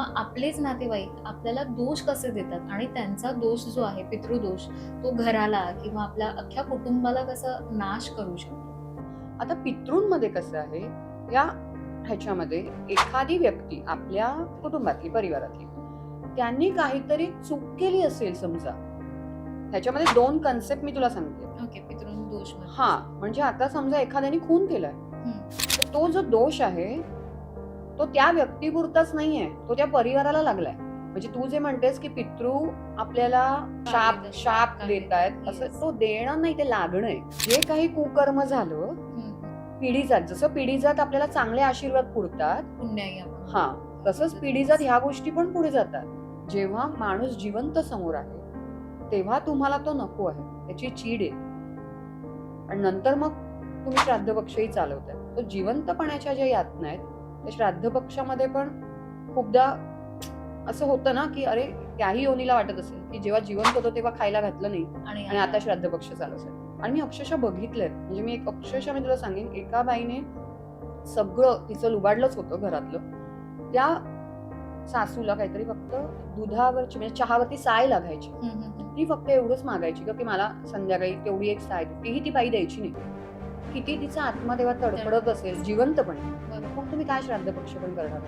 मग आपलेच नातेवाईक आपल्याला दोष कसे देतात? आणि त्यांचा दोष जो आहे पितृदोष तो घराला किंवा आपल्या अख्ख्या कुटुंबाला कसा नाश करू शकतो? आता पितृंमध्ये कसं आहे या ह्याच्यामध्ये एखादी व्यक्ती आपल्या कुटुंबातली परिवारातली त्यांनी काहीतरी चूक केली असेल समजा ह्याच्यामध्ये दोन कन्सेप्ट मी तुला सांगते. हा म्हणजे आता समजा एखाद्याने खून केलाय. तो जो दोष आहे तो त्या व्यक्तीपुरताच नाहीये तो त्या परिवाराला लागलाय म्हणजे तू जे म्हणतेस की पितृ आपल्याला शाप शाप देत आहेत. असं. तो देणं नाही ते लागणं आहे जे काही कुकर्म झालं. पिढीजात जसं पिढीजात आपल्याला चांगले आशीर्वाद पुरतात. हा तसंच पिढीजात ह्या गोष्टी पण पुढे जातात जेव्हा माणूस जिवंत समोर आहे तेव्हा तुम्हाला तो नको आहे त्याची चीड आहे आणि नंतर मग तुम्ही श्राद्ध पक्षही चालवताय तो जिवंतपणाच्या ज्या यातना आहेत श्राद्ध पक्षामध्ये पण खूपदा असं होतं ना की अरे त्याही योनीला वाटत असेल की जेव्हा जिवंत होतो तेव्हा खायला घातलं नाही. आणि आता श्राद्ध पक्ष चालू असेल आणि मी अक्षरशः बघितलंय. म्हणजे मी एक अक्षरशः मी तुला सांगेन एका बाईने सगळं तिचं लुबाडलंच होतं घरातलं. त्या सासूला काहीतरी फक्त दुधावरची म्हणजे चहावरती साय लागायची. ती फक्त एवढंच मागायची का की मला संध्याकाळी तेवढी एक साय. तीही ती बाई द्यायची नाही. किती तिचा आत्मा तेव्हा तडफडत असेल जिवंतपणे. मग तुम्ही काय श्राद्ध पक्ष पण करणार